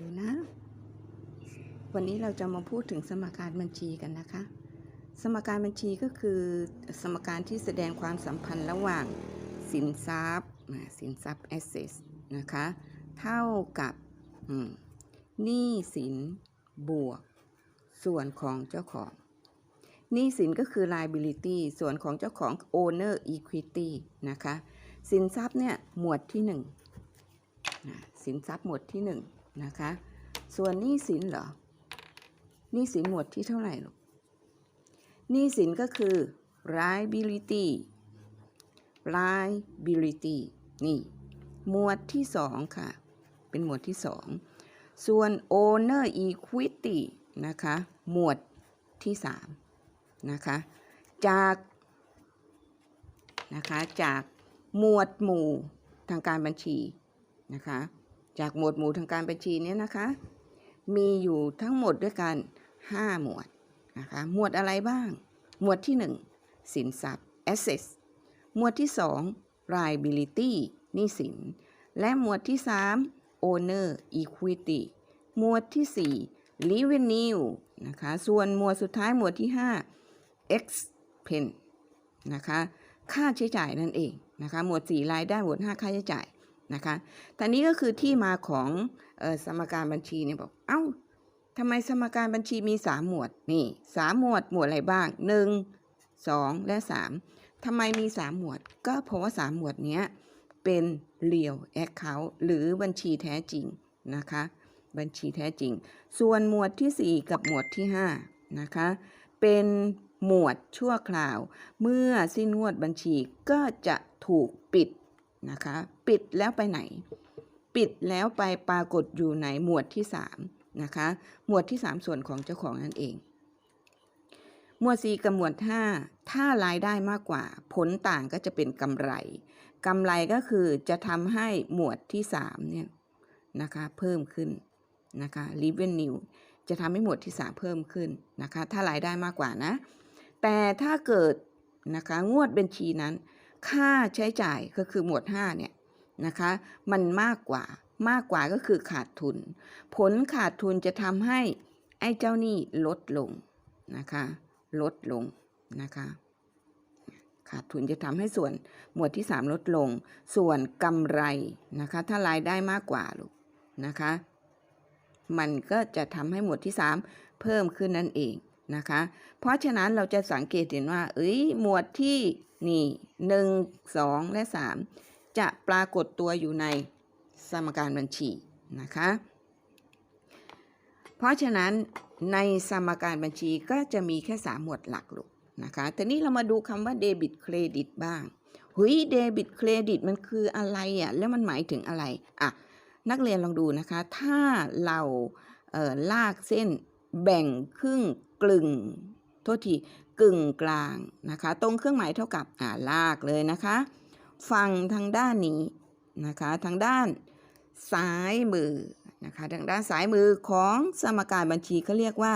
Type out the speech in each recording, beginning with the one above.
ดูนะ วันนี้เราจะมาพูดถึงสมการบัญชีกันนะคะ สมการบัญชีก็คือ สมการที่แสดงความสัมพันธ์ระหว่างสินทรัพย์สินทรัพย์ assets นะคะ เท่ากับหนี้สินบวก ส่วนของเจ้าของหนี้สินก็คือ liability ส่วนของเจ้าของ owner equity นะคะ สินทรัพย์เนี่ยหมวดที่หนึ่งสินทรัพย์หมวดที่ห นะคะ ส่วนหนี้สินเหรอหนี้สินหมวดที่เท่าไหร่ลูกหนี้สินก็คือ liability liability นี่ หมวดที่สองค่ะ เป็นหมวดที่สองส่วน owner equity นะคะ หมวดที่สามนะคะ จาก นะคะ จากหมวดหมู่ทางการบัญชีนะคะ จากหมวดหมู่ทางการบัญชีเนี้ยนะคะ มีอยู่ทั้งหมดด้วยกัน 5 หมวดนะคะหมวดอะไรบ้าง หมวดที่ 1 สินทรัพย์ assets หมวดที่ 2 liability หนี้สิน และหมวดที่ 3 owner equity หมวดที่ 4 revenue นะคะส่วนหมวดสุดท้ายหมวดที่ 5 expense นะคะค่าใช้จ่ายนั่นเองนะคะหมวด 4 รายได้หมวด 5 ค่าใช้จ่าย นะคะแต่นี้ก็คือที่มาของออสมการบัญชีเนี่ยบอก เอ้าทำไมสมการบัญชีมี3หมวด นี่สามหมวดหมวดอะไรบ้าง1 2และ3ทำไมมี3หมวด ก็เพราะว่า3หมวดเนี้ยเป็น real account หรือบัญชีแท้จริงนะคะ บัญชีแท้จริง ส่วนหมวดที่ 4 กับหมวดที่5นะคะเป็นหมวดชั่วคราว เมื่อสิ้นงวดบัญชีก็จะถูกปิด นะคะ ปิดแล้วไปไหน ปิดแล้วไปปรากฏอยู่ในหมวดที่3นะคะ หมวดที่ 3 ส่วนของเจ้าของนั่นเอง หมวด 4 กับหมวด 5 ถ้ารายได้มากกว่า ผลต่างก็จะเป็นกำไรกำไรก็คือจะทำให้หมวดที่3เนี่ยนะคะเพิ่มขึ้นนะคะ revenue จะทำให้หมวดที่ 3 เพิ่มขึ้นนะคะ ถ้ารายได้มากกว่านะ แต่ถ้าเกิดนะคะงวดบัญชีนั้น ค่าใช้จ่ายก็คือหมวด5เนี่ยนะคะมันมากกว่ามากกว่าก็คือขาดทุน ผลขาดทุนจะทำให้ไอ้เจ้าหนี้ลดลงนะคะลดลงนะคะขาดทุนจะทำให้ส่วนหมวดที่ 3 ลดลง ส่วนกำไรนะคะถ้ารายได้มากกว่าลูกนะคะมันก็จะทำให้หมวดที่ 3 เพิ่มขึ้นนั่นเองนะคะเพราะฉะนั้นเราจะสังเกตเห็นว่าเอ้ยหมวดที่ นี่หนึ่งสองและสามจะปรากฏตัวอยู่ในสมการบัญชีนะคะ เพราะฉะนั้นในสมการบัญชีก็จะมีแค่3หมวดหลักลูกนะคะแต่นี้เรามาดูคำว่าเดบิตเครดิตบ้างหุยเดบิตเครดิตมันคืออะไรอะแล้วมันหมายถึงอะไรอะนักเรียนลองดูนะคะ ถ้าเราเออลากเส้นแบ่งครึ่งกลึงโทษที กึ่งกลางนะคะ ตรงเครื่องหมายเท่ากับอ่าลากเลยนะคะ ฝั่งทางด้านนี้นะคะ ทางด้านซ้ายมือนะคะ ทางด้านซ้ายมือของสมการบัญชีเขาเรียกว่า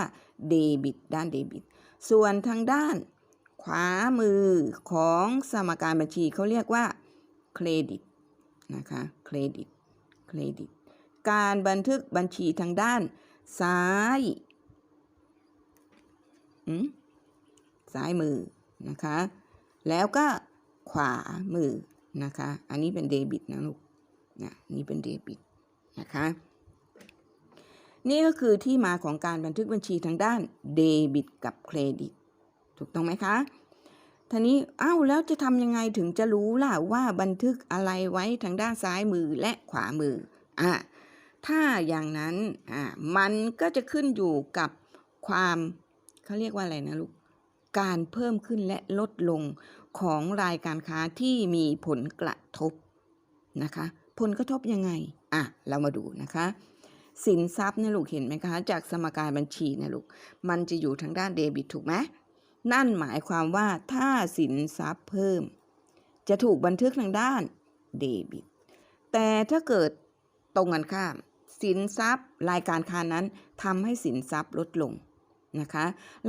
เดบิตด้านเดบิต ส่วนทางด้านขวามือของสมการบัญชีเขาเรียกว่าเครดิตนะคะเครดิตเครดิต การบันทึกบัญชีทางด้านซ้ายอืม ซ้ายมือนะคะ แล้วก็ขวามือนะคะ อันนี้เป็นเดบิตนะลูกนะนี่เป็นเดบิตนะคะ นี่ก็คือที่มาของการบันทึกบัญชีทางด้านเดบิตกับเครดิต ถูกต้องไหมคะทีนี้อ้าวแล้วจะทำยังไงถึงจะรู้ล่ะว่าบันทึกอะไรไว้ทางด้านซ้ายมือและขวามืออะถ้าอย่างนั้นอะมันก็จะขึ้นอยู่กับความเขาเรียกว่าอะไรนะลูก การเพิ่มขึ้นและลดลงของรายการค้าที่มีผลกระทบนะคะ ผลกระทบยังไง อะ เรามาดูนะคะ สินทรัพย์เนี่ยลูกเห็นไหมคะ จากสมการบัญชีเนะลูก มันจะอยู่ทางด้านเดบิตถูกไหมนั่นหมายความว่าถ้าสินทรัพย์เพิ่ม จะถูกบันทึกทางด้านเดบิต แต่ถ้าเกิดตรงกันข้าม สินทรัพย์รายการค้านั้นทำให้สินทรัพย์ลดลง นะคะ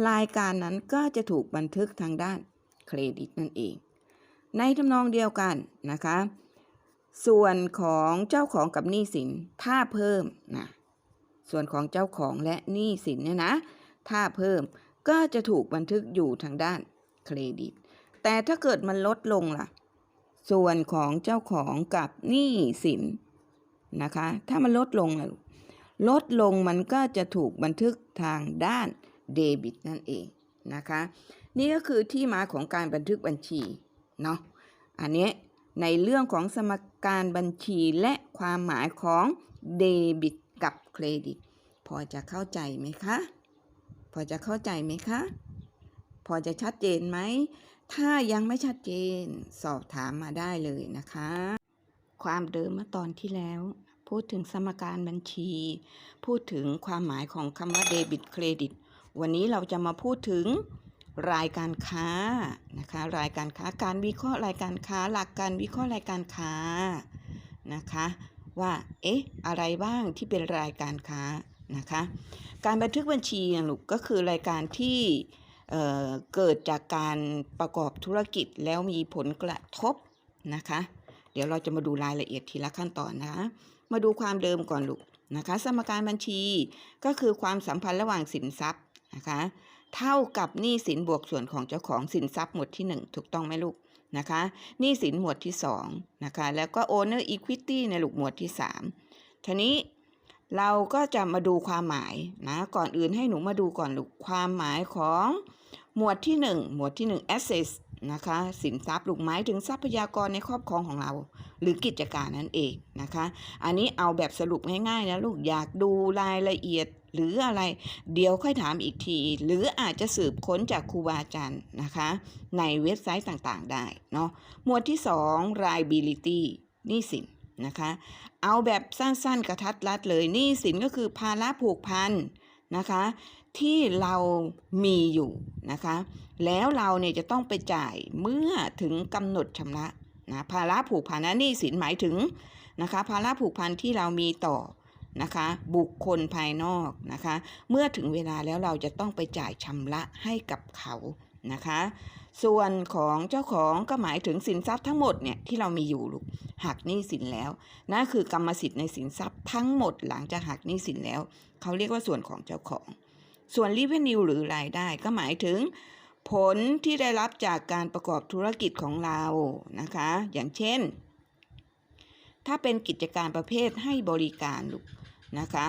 รายการนั้นก็จะถูกบันทึกทางด้านเครดิตนั่นเอง ในทำนองเดียวกันนะคะ ส่วนของเจ้าของกับหนี้สินถ้าเพิ่มนะส่วนของเจ้าของและหนี้สินเนี่ยนะถ้าเพิ่มก็จะถูกบันทึกอยู่ทางด้านเครดิต แต่ถ้าเกิดมันลดลงล่ะ ส่วนของเจ้าของกับหนี้สินนะคะ ถ้ามันลดลงล่ะลูกลดลงมันก็จะถูกบันทึกทางด้าน เดบิตนั่นเองนะคะ นี่ก็คือที่มาของการบันทึกบัญชีเนาะอันนี้ในเรื่องของสมการบัญชีและความหมายของเดบิตกับเครดิต พอจะเข้าใจไหมคะ พอจะเข้าใจไหมคะ พอจะชัดเจนไหม ถ้ายังไม่ชัดเจนสอบถามมาได้เลยนะคะ ความเดิมเมื่อตอนที่แล้ว พูดถึงสมการบัญชี พูดถึงความหมายของคำว่าเดบิตเครดิต วันนี้เราจะมาพูดถึงรายการค้านะคะ รายการค้าการวิเคราะห์รายการค้า หลักการวิเคราะห์รายการค้านะคะ ว่าเอ๊ะอะไรบ้างที่เป็นรายการค้านะคะ การบันทึกบัญชีลูกก็คือรายการที่เเกิดจากการประกอบธุรกิจแล้วมีผลกระทบนะคะ เดี๋ยวเราจะมาดูรายละเอียดทีละขั้นตอนนะคะ มาดูความเดิมก่อนลูกนะคะ สมการบัญชีก็คือความสัมพันธ์ระหว่างสินทรัพย์ นะคะเท่ากับหนี้สินบวกส่วนของเจ้าของสินทรัพย์หมวดที่ 1 ถูกต้องไหมลูกนะคะหนี้สินหมวดที่2นะคะแล้วก็ owner equity ในลูกหมวดที่ 3ทีนี้เราก็จะมาดูความหมายนะก่อนอื่นให้หนูมาดูก่อนลูกความหมายของหมวดที่ 1 หมวดที่ 1 assets นะคะสินทรัพย์ลูกหมายถึงทรัพยากรในครอบครองของเรา หรือกิจการนั่นเองนะคะ อันนี้เอาแบบสรุปง่ายๆนะลูกอยากดูรายละเอียด หรืออะไร เดี๋ยวค่อยถามอีกที หรืออาจจะสืบค้นจากครูบาอาจารย์นะคะ ในเว็บไซต์ต่างๆ ได้เนาะหมวดที่ 2 liability หนี้สินนะคะเอาแบบสั้นๆกระทัดรัดเลยหนี้สินก็คือภาระผูกพันนะคะ ที่เรามีอยู่นะคะ แล้วเราเนี่ยจะต้องไปจ่ายเมื่อถึงกำหนดชำระนะภาระผูกพันนะหนี้สินหมายถึงนะคะ ภาระผูกพันที่เรามีต่อ นะคะ บุคคลภายนอกนะคะ เมื่อถึงเวลาแล้วเราจะต้องไปจ่ายชำระให้กับเขานะคะ ส่วนของเจ้าของก็หมายถึงสินทรัพย์ทั้งหมดเนี่ยที่เรามีอยู่ลูกหักหนี้สินแล้วนั่นคือกรรมสิทธิ์ในสินทรัพย์ทั้งหมดหลังจากหักหนี้สินแล้ว เขาเรียกว่าส่วนของเจ้าของ ส่วน revenue หรือรายได้ก็หมายถึงผลที่ได้รับจากการประกอบธุรกิจของเรานะคะ อย่างเช่น ถ้าเป็นกิจการประเภทให้บริการลูก นะคะ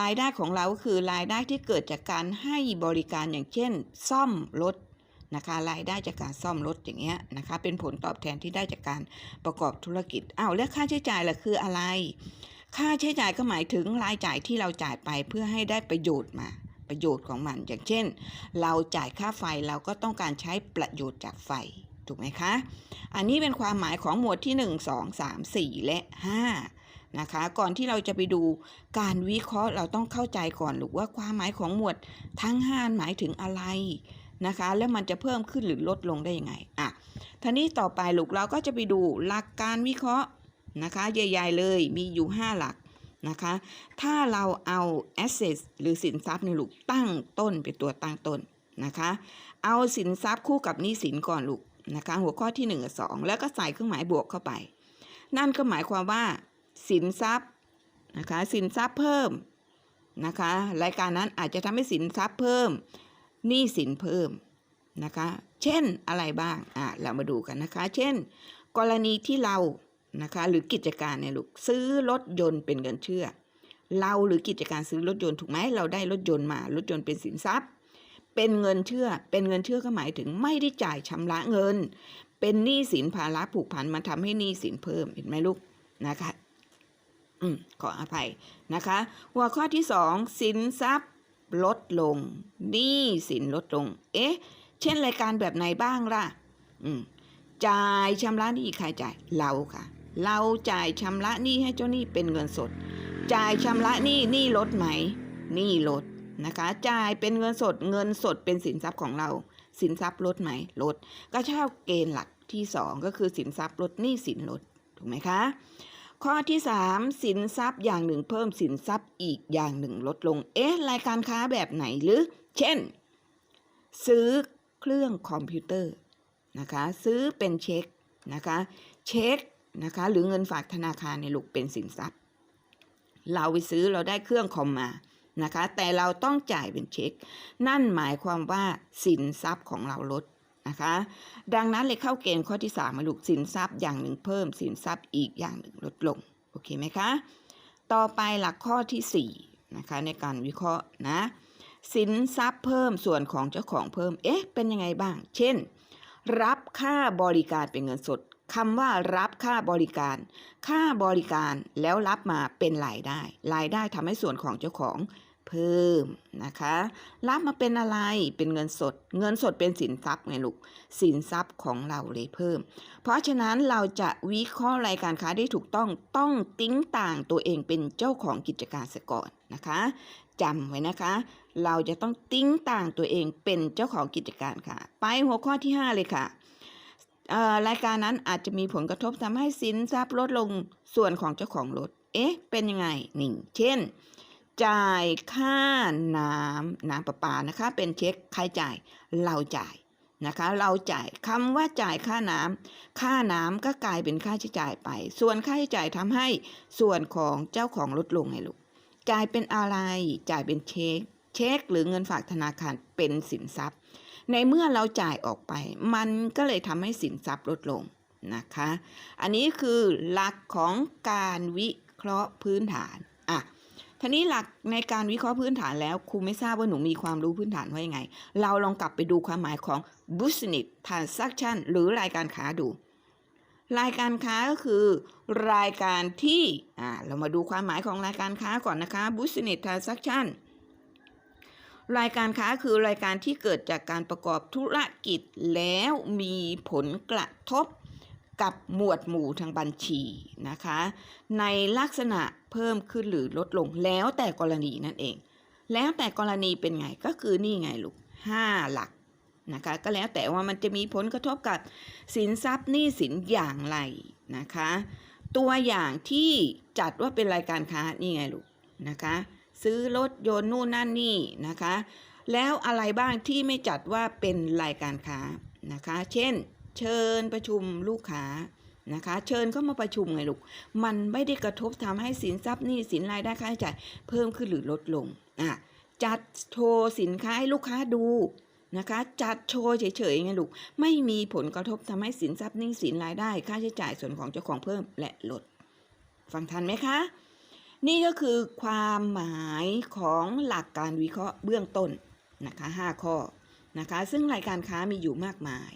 รายได้ของเราคือรายได้ที่เกิดจากการให้บริการอย่างเช่น ซ่อมรถนะคะรายได้จากการซ่อมรถอย่างเงี้ยนะคะ เป็นผลตอบแทนที่ได้จากการประกอบธุรกิจอ้าวแล้วค่าใช้จ่ายล่ะคืออะไร ค่าใช้จ่ายก็หมายถึงรายจ่ายที่เราจ่ายไปเพื่อให้ได้ประโยชน์มาประโยชน์ของมัน อย่างเช่น เราจ่ายค่าไฟเราก็ต้องการใช้ประโยชน์จากไฟถูกไหมคะ อันนี้เป็นความหมายของหมวดที่ 1 2 3 4 และ 5 นะคะ ก่อนที่เราจะไปดูการวิเคราะห์เราต้องเข้าใจก่อนหรือว่าความหมายของหมวดทั้ง5หมายถึงอะไรนะคะ แล้วมันจะเพิ่มขึ้นหรือลดลงได้ยังไงอะทีนี้ต่อไปลูกเราก็จะไปดูหลักการวิเคราะห์นะคะใหญ่ๆเลยมีอยู่ 5 หลักนะคะ ถ้าเราเอา asset หรือสินทรัพย์ในลูกตั้งต้นเป็นตัวตั้งต้นนะคะ เอาสินทรัพย์คู่กับหนี้สินก่อนลูกนะคะ หัวข้อที่1กับ2แล้วก็ใส่เครื่องหมายบวกเข้าไป นั่นก็หมายความว่า สินทรัพย์นะคะสินทรัพย์เพิ่มนะคะรายการนั้นอาจจะทำให้สินทรัพย์เพิ่มหนี้สินเพิ่มนะคะเช่นอะไรบ้างอะเรามาดูกันนะคะ เช่น กรณีที่เรานะคะหรือกิจการเนี่ยลูกซื้อรถยนต์เป็นเงินเชื่อ เราหรือกิจการซื้อรถยนต์ถูกไหมเราได้รถยนต์มารถยนต์เป็นสินทรัพย์ เป็นเงินเชื่อ เป็นเงินเชื่อก็หมายถึงไม่ได้จ่ายชำระเงิน เป็นหนี้สินภาระผูกพันมันทำให้หนี้สินเพิ่มเห็นไหมลูกนะคะ อืมขออภัยนะคะ หัวข้อที่สองสินทรัพย์ลดลงหนี้สินลดลง เอ๊ะ เช่นรายการแบบไหนบ้างล่ะ อืมจ่ายชำระหนี้ใครจ่ายเราค่ะ เราจ่ายชำระหนี้ให้เจ้าหนี้เป็นเงินสด จ่ายชำระหนี้หนี้ลดไหมหนี้ลดนะคะ จ่ายเป็นเงินสดเงินสดเป็นสินทรัพย์ของเรา สินทรัพย์ลดไหมลด ก็เช่าเกณฑ์หลักที่สองก็คือสินทรัพย์ลดหนี้สินลดถูกไหมคะ ข้อที่สามสินทรัพย์อย่างหนึ่งเพิ่มสินทรัพย์อีกอย่างหนึ่งลดลง เอ๊ะ รายการค้าแบบไหนหรือ เช่น ซื้อเครื่องคอมพิวเตอร์นะคะ ซื้อเป็นเช็คนะคะ เช็คนะคะ หรือเงินฝากธนาคารในลูกเป็นสินทรัพย์ เราไปซื้อเราได้เครื่องคอมมานะคะ แต่เราต้องจ่ายเป็นเช็ค นั่นหมายความว่าสินทรัพย์ของเราลด นะคะ ดังนั้นเลยเข้าเกณฑ์ข้อที่3มาลูกสินทรัพย์อย่างหนึ่งเพิ่ม สินทรัพย์อีกอย่างหนึ่งลดลง โอเคไหมคะ ต่อไปหลักข้อที่4นะคะในการวิเคราะห์นะสินทรัพย์เพิ่มส่วนของเจ้าของเพิ่ม เอ๊ะ เป็นยังไงบ้าง เช่น รับค่าบริการเป็นเงินสดคำว่ารับค่าบริการ ค่าบริการแล้วรับมาเป็นรายได้ รายได้ทำให้ส่วนของเจ้าของ เพิ่มนะคะรับมาเป็นอะไรเป็นเงินสด เงินสดเป็นสินทรัพย์ไงลูกสินทรัพย์ของเราเลยเพิ่ม เพราะฉะนั้นเราจะวิเคราะห์รายการค้าได้ถูกต้องต้องติ้งต่างตัวเองเป็นเจ้าของกิจการสก่อนนะคะจำไว้นะคะ เราจะต้องติ้งต่างตัวเองเป็นเจ้าของกิจการค่ะ ไปหัวข้อที่ 5 เลยค่ะรายการนั้นอาจจะมีผลกระทบทำให้สินทรัพย์ลดลงส่วนของเจ้าของรถ เอ๊ะ เป็นยังไงหนึ่ง เช่น จ่ายค่าน้ำน้ำประปานะคะ เป็นเช็คใครจ่ายเราจ่ายนะคะ เราจ่ายคำว่าจ่ายค่าน้ำค่าน้ำก็กลายเป็นค่าใช้จ่ายไป ส่วนค่าใช้จ่ายทำให้ส่วนของเจ้าของลดลงไงลูกจ่ายเป็นอะไรจ่ายเป็นเช็ค เช็คหรือเงินฝากธนาคารเป็นสินทรัพย์ ในเมื่อเราจ่ายออกไป มันก็เลยทำให้สินทรัพย์ลดลงนะคะ อันนี้คือหลักของการวิเคราะห์พื้นฐานอะ ทีนี้หลักในการวิเคราะห์พื้นฐานแล้วครูไม่ทราบว่าหนูมีความรู้พื้นฐานว่ายังไง เราลองกลับไปดูความหมายของ business transaction หรือรายการค้าดู รายการค้าก็คือ รายการที่อ่าเรามาดูความหมายของรายการค้าก่อนนะคะ business transaction รายการค้าคือรายการที่เกิดจากการประกอบธุรกิจแล้วมีผลกระทบ กับหมวดหมู่ทางบัญชีนะคะ ในลักษณะเพิ่มขึ้นหรือลดลงแล้วแต่กรณีนั่นเอง แล้วแต่กรณีเป็นไงก็คือนี่ไงลูกห้าหลักนะคะก็แล้วแต่ว่ามันจะมีผลกระทบกับสินทรัพย์หนี้สินอย่างไรนะคะ ตัวอย่างที่จัดว่าเป็นรายการค้านี่ไงลูกนะคะ ซื้อรถยนต์นู่นนั่นนี่นะคะ แล้วอะไรบ้างที่ไม่จัดว่าเป็นรายการค้านะคะ เช่น เชิญประชุมลูกค้านะคะ เชิญเข้ามาประชุมไงลูก มันไม่ได้กระทบทำให้สินทรัพย์นี้สินรายได้ค่าใช้จ่ายเพิ่มขึ้นหรือลดลงอะจัดโชว์สินค้าให้ลูกค้าดูนะคะ จัดโชว์เฉยๆไงลูก ไม่มีผลกระทบทำให้สินทรัพย์นี้สินรายได้ ค่าใช้จ่ายส่วนของเจ้าของเพิ่มและลด ฟังทันไหมคะ นี่ก็คือความหมายของหลักการวิเคราะห์เบื้องต้นนะคะ 5 ข้อนะคะ ซึ่งรายการค้ามีอยู่มากมาย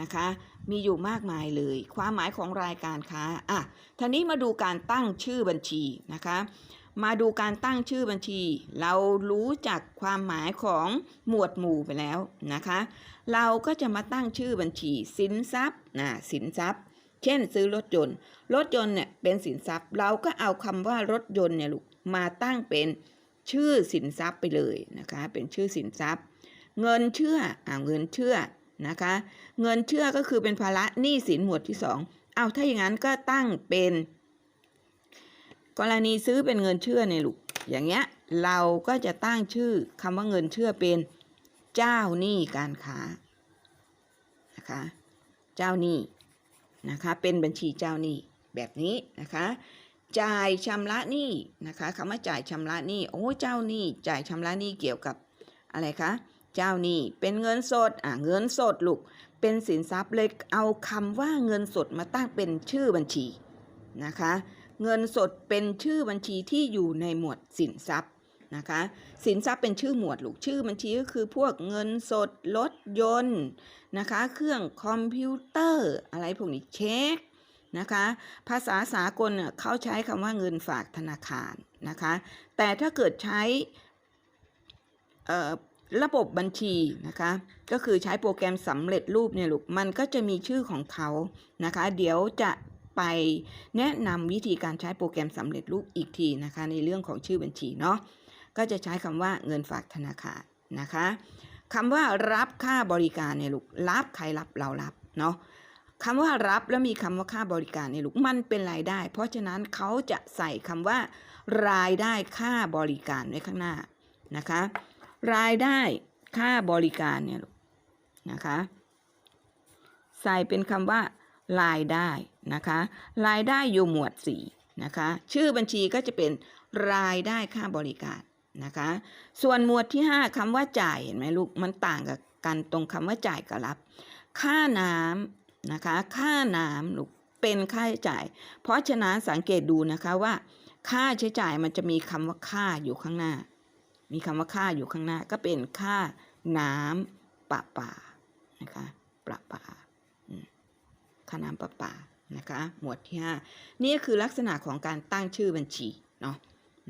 นะคะ มีอยู่มากมายเลย ความหมายของรายการค้าอะทีนี้มาดูการตั้งชื่อบัญชีนะคะ มาดูการตั้งชื่อบัญชี เรารู้จักความหมายของหมวดหมู่ไปแล้วนะคะ เราก็จะมาตั้งชื่อบัญชี สินทรัพย์นะสินทรัพย์ เช่น ซื้อรถยนต์ รถยนต์เนี่ยเป็นสินทรัพย์ เราก็เอาคำว่ารถยนต์เนี่ยลูกมาตั้งเป็นชื่อสินทรัพย์ไปเลยนะคะ เป็นชื่อสินทรัพย์ เงินเชื่ออ่าเงินเชื่อ นะคะ เงินเชื่อก็คือเป็นภาระหนี้สินหมวดที่สองเอาถ้าอย่างนั้นก็ตั้งเป็น กรณีซื้อเป็นเงินเชื่อในยลูกอย่างเงี้ยเราก็จะตั้งชื่อคำว่าเงินเชื่อเป็นเจ้าหนี้การค้านะคะเจ้าหนี้นะคะเป็นบัญชีเจ้าหนี้แบบนี้นะคะจ่ายชำระหนี้นะคะคำว่าจ่ายชำระหนี้โอ้เจ้าหนี้จ่ายชำระหนี้เกี่ยวกับอะไรคะ เจ้าหนี้เป็นเงินสดอะเงินสดลูกเป็นสินทรัพย์เลยเอาคำว่าเงินสดมาตั้งเป็นชื่อบัญชีนะคะ เงินสดเป็นชื่อบัญชีที่อยู่ในหมวดสินทรัพย์นะคะสินทรัพย์เป็นชื่อหมวดลูกชื่อบัญชีก็คือพวกเงินสดรถยนต์นะคะ เครื่องคอมพิวเตอร์อะไรพวกนี้เช็คนะคะภาษาสากลเนี่ยเขาใช้คำว่าเงินฝากธนาคารนะคะ แต่ถ้าเกิดใช้เอ่อ ระบบบัญชีนะคะ ก็คือใช้โปรแกรมสำเร็จรูปเนี่ยลูกมันก็จะมีชื่อของเขานะคะ เดี๋ยวจะไปแนะนำวิธีการใช้โปรแกรมสำเร็จรูปอีกทีนะคะ ในเรื่องของชื่อบัญชีเนาะก็จะใช้คำว่าเงินฝากธนาคารนะคะคำว่ารับค่าบริการเนี่ยลูกรับใครรับเรารับเนาะคำว่ารับแล้วมีคำว่าค่าบริการเนี่ยลูกมันเป็นรายได้ เพราะฉะนั้นเขาจะใส่คำว่า รายได้ค่าบริการไว้ข้างหน้านะคะ รายได้ค่าบริการเนี่ยลูกนะคะ ใส่เป็นคำว่ารายได้นะคะ รายได้อยู่หมวด4นะคะชื่อบัญชีก็จะเป็นรายได้ค่าบริการนะคะ ส่วนหมวดที่ 5คำว่าจ่ายเห็นไหมลูกมันต่างกับกันตรงคำว่าจ่ายกับรับ ค่าน้ำนะคะ ค่าน้ำลูกเป็นค่าใช้จ่าย เพราะฉะนั้นสังเกตดูนะคะว่า ค่าใช้จ่ายมันจะมีคำว่าค่าอยู่ข้างหน้า มีคำว่าค่าอยู่ข้างหน้า ก็เป็นค่าน้ำประปานะคะประปาค่าน้ำประปานะคะหมวดที่ 5 นี่คือลักษณะของการตั้งชื่อบัญชีเนาะ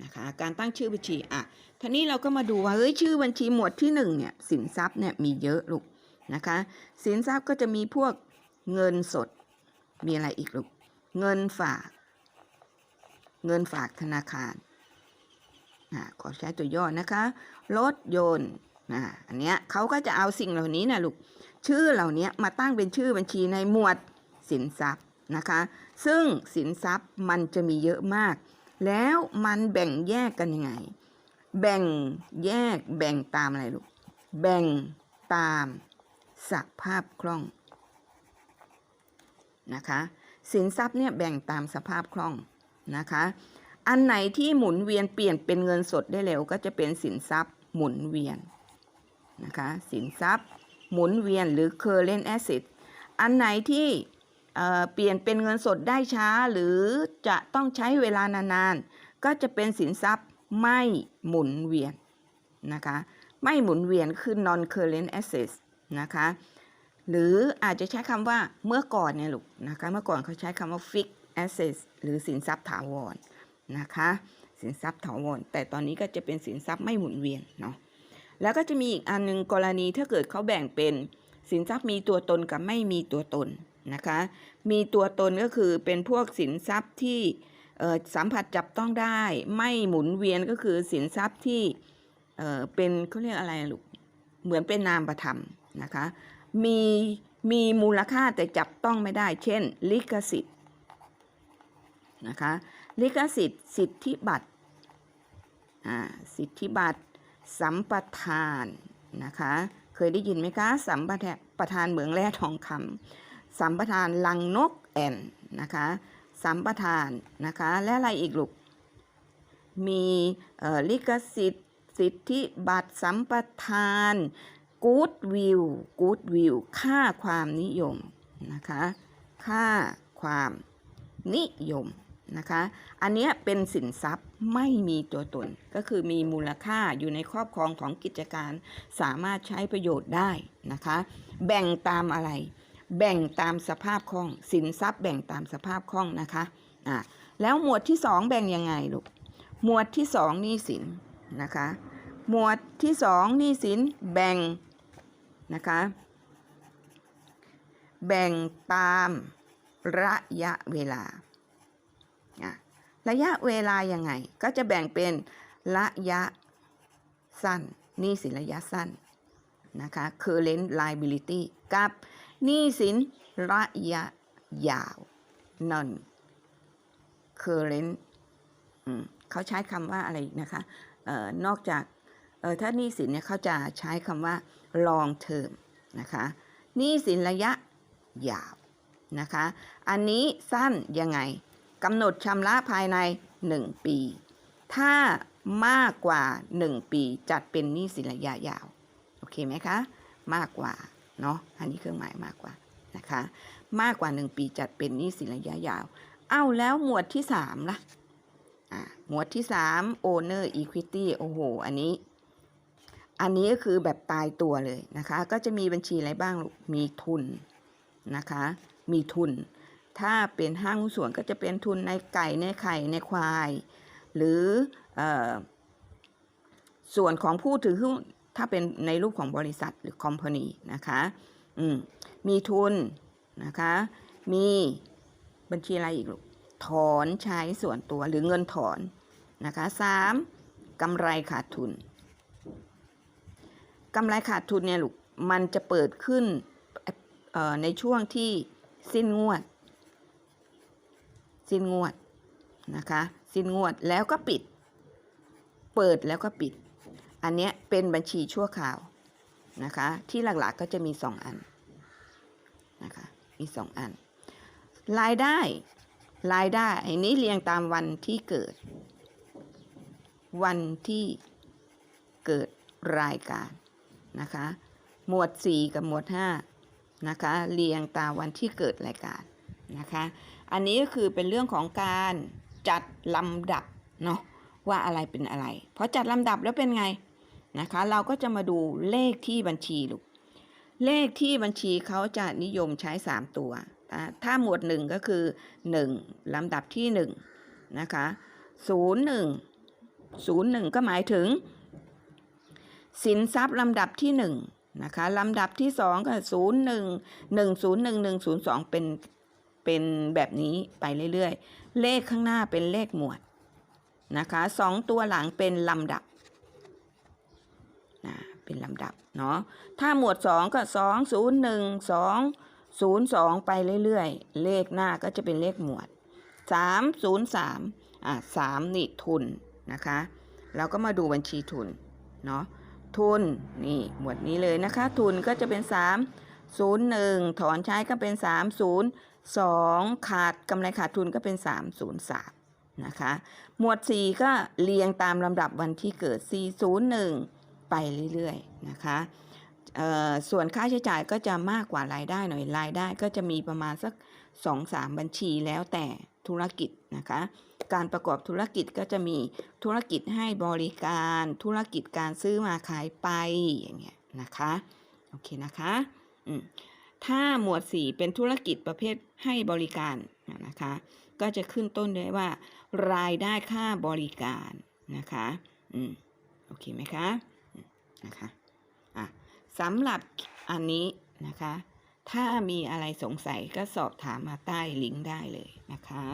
นะคะการตั้งชื่อบัญชีอะทีนี้เราก็มาดูว่าเฮ้ยชื่อบัญชีหมวดที่หนึ่งเนี่ยสินทรัพย์เนี่ยมีเยอะลูกนะคะสินทรัพย์ก็จะมีพวกเงินสดมีอะไรอีกลูกเงินฝาก เงินฝากธนาคาร ขอใช้ตัวย่อนะคะ รถยนต์อ่าอันเนี้ยเขาก็จะเอาสิ่งเหล่านี้นะลูก ชื่อเหล่านี้มาตั้งเป็นชื่อบัญชีในหมวดสินทรัพย์นะคะ ซึ่งสินทรัพย์มันจะมีเยอะมาก แล้วมันแบ่งแยกกันยังไง แบ่งแยกแบ่งตามอะไรลูก แบ่งตามสภาพคล่องนะคะ สินทรัพย์เนี่ยแบ่งตามสภาพคล่องนะคะ อันไหนที่หมุนเวียนเปลี่ยนเป็นเงินสดได้เร็วก็จะเป็นสินทรัพย์หมุนเวียนนะคะสินทรัพย์หมุนเวียนหรือ current asset อันไหนที่เปลี่ยนเป็นเงินสดได้ช้าหรือจะต้องใช้เวลานานๆ ก็จะเป็นสินทรัพย์ไม่หมุนเวียนนะคะไม่หมุนเวียนคือ non current asset นะคะหรืออาจจะใช้คำว่าเมื่อก่อนเนี่ยลูกนะคะเมื่อก่อนเขาใช้คำว่า fixed asset หรือสินทรัพย์ถาวร นะคะสินทรัพย์ถาวรแต่ตอนนี้ก็จะเป็นสินทรัพย์ไม่หมุนเวียนเนาะแล้วก็จะมีอีกอันหนึงกรณีถ้าเกิดเขาแบ่งเป็นสินทรัพย์มีตัวตนกับไม่มีตัวตนนะคะ มีตัวตนก็คือเป็นพวกสินทรัพย์ที่สัมผัสจับต้องได้ ไม่หมุนเวียนก็คือสินทรัพย์ที่เออเป็นเขาเรียกอะไรลูกเหมือนเป็นนามประธรรมนะคะ มีมีมูลค่าแต่จับต้องไม่ได้ เช่น ลิขสิทธิ์ นะคะ ลิขสิทธิ์ สิทธิบัตรอ่าสิทธิบัตรสัมปทานนะคะ เคยได้ยินไหมคะสัมปทานประธานเหมืองแร่ทองคำสัมปทานลังนกแอ่นนะคะสัมปทานนะคะและอะไรอีกลูกมีลิขสิทธิ์ สิทธิบัตรสัมปทานกู๊ดวิวกู๊ดวิวค่าความนิยมนะคะ ค่าความนิยม นะคะ อันเนี้ยเป็นสินทรัพย์ไม่มีตัวตน ก็คือมีมูลค่าอยู่ในครอบครองของกิจการ สามารถใช้ประโยชน์ได้นะคะ แบ่งตามอะไร แบ่งตามสภาพคล่อง สินทรัพย์แบ่งตามสภาพคล่องนะคะอะแล้วหมวดที่สองแบ่งยังไงลูก หมวดที่สองหนี้สินนะคะ หมวดที่สองหนี้สินแบ่งนะคะ แบ่งตามระยะเวลา ระยะเวลายังไง ก็จะแบ่งเป็นระยะสั้นหนี้สินระยะสั้นนะคะ current liability กับหนี้สินระยะยาว non current เขาใช้คำว่าอะไรนะคะออนอกจากออถ้าหนี้สินเนี่ยเขาจะใช้คำว่า long term นะคะหนี้สินระยะยาวนะคะ อันนี้สั้นยังไง กำหนดชำระภายใน 1 ปี ถ้ามากกว่า 1 ปีจัดเป็นหนี้สินระยะยาว โอเคไหมคะ มากกว่า เนาะอันนี้เครื่องหมายมากกว่านะคะ มากกว่า 1 ปีจัดเป็นหนี้สินระยะยาว เอ้าแล้วหมวดที่ 3ล่ะอะหมวดที่ 3 owner equity โอ้โห อันนี้ อันนี้ก็คือแบบตายตัวเลยนะคะ ก็จะมีบัญชีอะไรบ้างลูก มีทุนนะคะ มีทุน ถ้าเป็นห้างหุ้นส่วนก็จะเป็นทุนในไก่ในไข่ในควาย หรืออส่วนของผู้ถือหุ้นถ้าเป็นในรูปของบริษัทหรือคอมพานีนะคะอืมมีทุนนะคะ มีบัญชีอะไรอีกลูกถอนใช้ส่วนตัวหรือเงินถอนนะคะสามกำไรขาดทุนกำไรขาดทุนเนี่ยลูกมันจะเปิดขึ้นในช่วงที่สิ้นงวด สิ้นงวดนะคะ สิ้นงวดแล้วก็ปิด เปิดแล้วก็ปิด อันเนี้ยเป็นบัญชีชั่วคราวนะคะ ที่หลักๆก็จะมีสองอันนะคะมีสองอัน รายได้รายได้อันนี้เรียงตามวันที่เกิด วันที่เกิดรายการนะคะ หมวด 4 กับหมวด5นะคะ เรียงตามวันที่เกิดรายการนะคะ อันนี้ก็คือเป็นเรื่องของการจัดลำดับเนาะว่าอะไรเป็นอะไรพอจัดลำดับแล้วเป็นไงนะคะ เราก็จะมาดูเลขที่บัญชีลูกเลขที่บัญชีเขาจะนิยมใช้ 3 ตัว ถ้าหมวด 1 ก็คือ 1 ลำดับที่ 1 นะคะ 01 01 ก็หมายถึง สินทรัพย์ลำดับที่ 1 นะคะ ลำดับที่ 2 ก็ 01 101 102 เป็น เป็นแบบนี้ไปเรื่อยๆ เลขข้างหน้าเป็นเลขหมวดนะคะสองตัวหลังเป็นลำดับนะเป็นลำดับเนาะถ้าหมวด 2 ก็ 2 0 1 2 0 2 ไปเรื่อยๆ เลขหน้าก็จะเป็นเลขหมวด 3 0 3อะ3นี่ทุนนะคะเราก็มาดูบัญชีทุนเนาะทุนนี่หมวดนี้เลยนะคะ ทุนก็จะเป็น 3 0 1 ถอนใช้ก็เป็น 3 0 2 ขาดกำไรขาดทุนก็เป็น 3 0 3 นะคะ หมวด 4 ก็เรียงตามลำดับวันที่เกิด 401 ไปเรื่อยๆ นะคะส่วนค่าใช้จ่ายก็จะมากกว่ารายได้หน่อยรายได้ก็จะมีประมาณสัก 2-3 บัญชีแล้วแต่ธุรกิจนะคะ การประกอบธุรกิจก็จะมีธุรกิจให้บริการธุรกิจการซื้อมาขายไปอย่างเงี้ยนะคะ โอเคนะคะ อืม ถ้าหมวด 4 เป็นธุรกิจประเภทให้บริการนะคะ ก็จะขึ้นต้นด้วยว่า รายได้ค่าบริการนะคะ อืม โอเคไหมคะ นะคะ อะสำหรับอันนี้นะคะ ถ้ามีอะไรสงสัยก็สอบถามมาใต้ลิงก์ได้เลยนะคะ